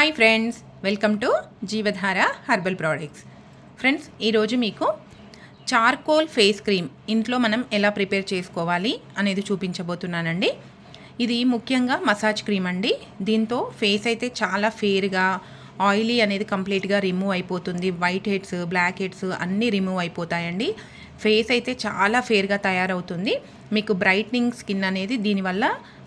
Hi friends welcome to Jeevadhara herbal products friends ఈరోజు మీకు charcoal face cream ఇంట్లో మనం ఎలా ప్రిపేర్ చేసుకోవాలి అనేది చూపించబోతున్నానండి. ఇది ముఖ్యంగా మసాజ్ క్రీమ్ అండి. దీంతో ఫేస్ అయితే చాలా ఫేర్గా ఆయిలీ అనేది కంప్లీట్గా రిమూవ్ అయిపోతుంది. వైట్ హెడ్స్ బ్లాక్ హెడ్స్ అన్నీ రిమూవ్ అయిపోతాయండి. ఫేస్ అయితే చాలా ఫేర్గా తయారవుతుంది. మీకు బ్రైట్నింగ్ స్కిన్ అనేది దీనివల్ల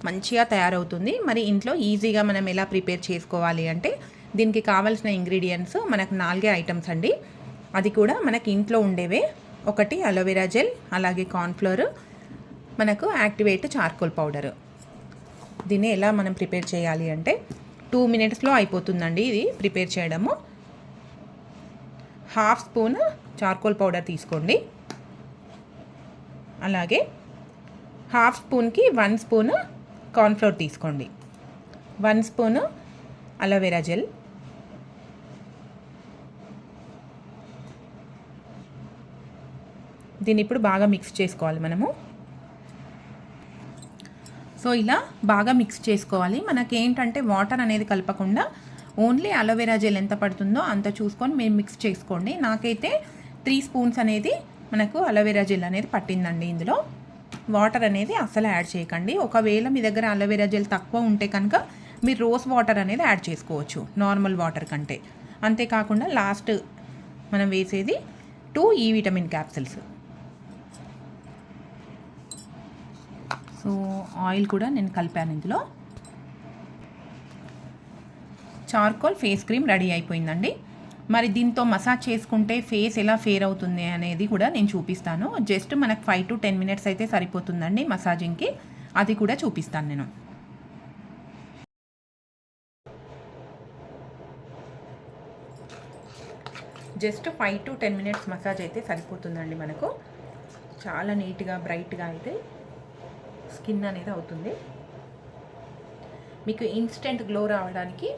మంచిగా తయారవుతుంది. మరి ఇంట్లో ఈజీగా మనం ఎలా ప్రిపేర్ చేసుకోవాలి అంటే దీనికి కావాల్సిన ఇంగ్రీడియంట్స్ మనకు నాలుగే ఐటమ్స్ అండి. అది కూడా మనకి ఇంట్లో ఉండేవే. ఒకటి అలోవెరా జెల్ అలాగే కార్న్ఫ్లోర్ మనకు యాక్టివేట్ చార్కోల్ పౌడర్. దీన్ని ఎలా మనం ప్రిపేర్ చేయాలి అంటే టూ మినిట్స్లో అయిపోతుందండి ఇది ప్రిపేర్ చేయడము. హాఫ్ స్పూన్ చార్కోల్ పౌడర్ తీసుకోండి. అలాగే హాఫ్ స్పూన్కి వన్ స్పూన్ కార్న్ఫ్లోర్ తీసుకోండి. One spoon aloe vera gel. దీన్ని ఇప్పుడు బాగా మిక్స్ చేసుకోవాలి మనము. సో ఇలా బాగా మిక్స్ చేసుకోవాలి. మనకేంటంటే వాటర్ అనేది కలపకుండా ఓన్లీ అలోవెరా జెల్ ఎంత పడుతుందో అంత చూసుకొని మేము మిక్స్ చేసుకోండి. నాకైతే త్రీ స్పూన్స్ అనేది మనకు అలోవెరా జెల్ అనేది పట్టిందండి ఇందులో. వాటర్ అనేది అస్సలు యాడ్ చేయకండి. ఒకవేళ మీ దగ్గర అలోవెరా జెల్ తక్కువ ఉంటే కనుక మీరు రోజ్ వాటర్ అనేది యాడ్ చేసుకోవచ్చు నార్మల్ వాటర్ కంటే. అంతేకాకుండా లాస్ట్ మనం వేసేది టూ ఈ విటమిన్ క్యాప్సిల్స్. సో ఆయిల్ కూడా నేను కలిపాను ఇందులో. చార్కోల్ ఫేస్ క్రీమ్ రెడీ అయిపోయిందండి. మరి దీంతో మసాజ్ చేసుకుంటే ఫేస్ ఎలా ఫేర్ అవుతుంది అనేది కూడా నేను చూపిస్తాను. జస్ట్ మనకు ఫైవ్ టు టెన్ మినిట్స్ అయితే సరిపోతుందండి మసాజింగ్కి. అది కూడా చూపిస్తాను నేను. Just five to ten minutes massage అయితే సరిపోతుందండి మనకు. చాలా నీట్గా బ్రైట్గా అయితే స్కిన్ అనేది అవుతుంది. మీకు ఇన్స్టెంట్ గ్లో రావడానికి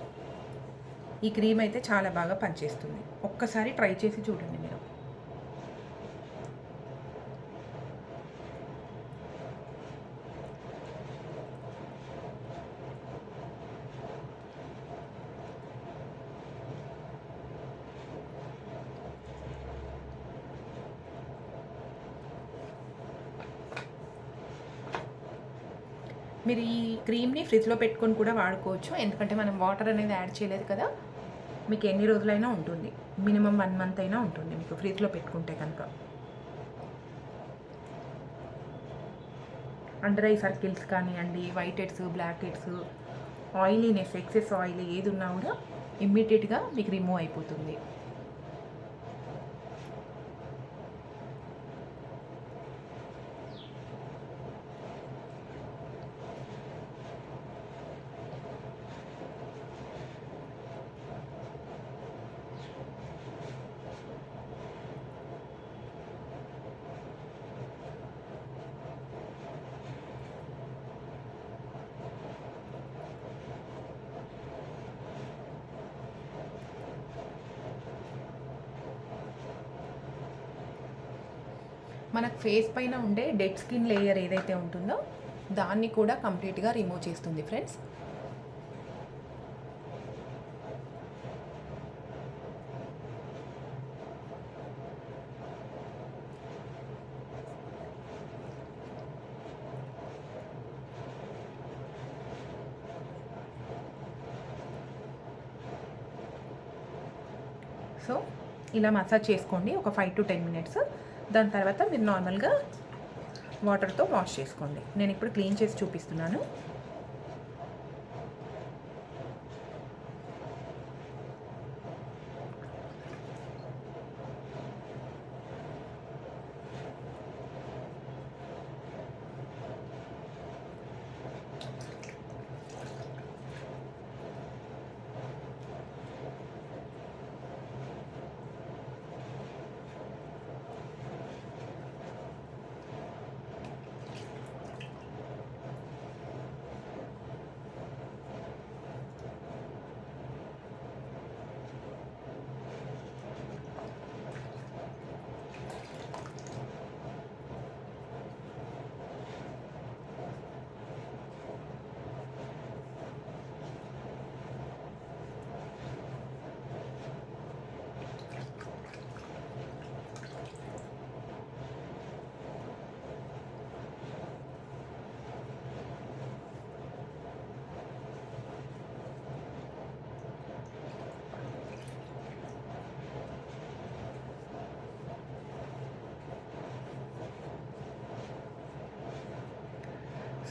ఈ క్రీమ్ అయితే చాలా బాగా పనిచేస్తుంది. ఒక్కసారి ట్రై చేసి చూడండి మీరు. మీరు ఈ క్రీమ్ని ఫ్రిడ్జ్లో పెట్టుకొని కూడా వాడుకోవచ్చు. ఎందుకంటే మనం వాటర్ అనేది యాడ్ చేయలేదు కదా. మీకు ఎన్ని రోజులైనా ఉంటుంది. మినిమం వన్ మంత్ అయినా ఉంటుంది మీకు ఫ్రిడ్జ్లో పెట్టుకుంటే కనుక. అండర్ ఐ సర్కిల్స్ కానివ్వండి white heads black heads oiliness excess oil ఏది ఉన్నా కూడా ఇమ్మీడియట్గా మీకు రిమూవ్ అయిపోతుంది. మనకు ఫేస్ పైన ఉండే డెడ్ స్కిన్ లేయర్ ఏదైతే ఉంటుందో దాన్ని కూడా కంప్లీట్గా రిమూవ్ చేస్తుంది ఫ్రెండ్స్ సో ఇలా మసాజ్ చేసుకోండి ఒక ఫైవ్ టు టెన్ మినిట్స్ దాని తర్వాత మీరు నార్మల్గా వాటర్తో వాష్ చేసుకోండి. నేను ఇప్పుడు క్లీన్ చేసి చూపిస్తున్నాను.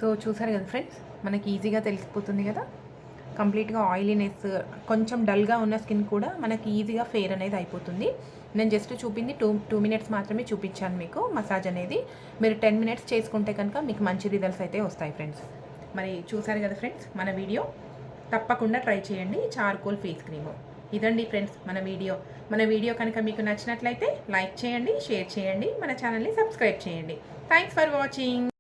సో చూసారు కదా ఫ్రెండ్స్? మనకి ఈజీగా తెలిసిపోతుంది కదా? కంప్లీట్గా ఆయిలీనెస్ కొంచెం డల్గా ఉన్న స్కిన్ కూడా మనకి ఈజీగా ఫేర్ అనేది అయిపోతుంది. నేను జస్ట్ చూపింది టూ టూ మినిట్స్ మాత్రమే చూపించాను మీకు మసాజ్ అనేది. మీరు టెన్ మినిట్స్ చేసుకుంటే కనుక మీకు మంచి రిజల్ట్స్ అయితే వస్తాయి ఫ్రెండ్స్. మరి చూసారు కదా ఫ్రెండ్స్ మన వీడియో? తప్పకుండా ట్రై చేయండి చార్కోల్ ఫేస్ క్రీము. ఇదండి ఫ్రెండ్స్ మన వీడియో. మన వీడియో కనుక మీకు నచ్చినట్లయితే లైక్ చేయండి షేర్ చేయండి మన ఛానల్ని సబ్స్క్రైబ్ చేయండి. Thanks for watching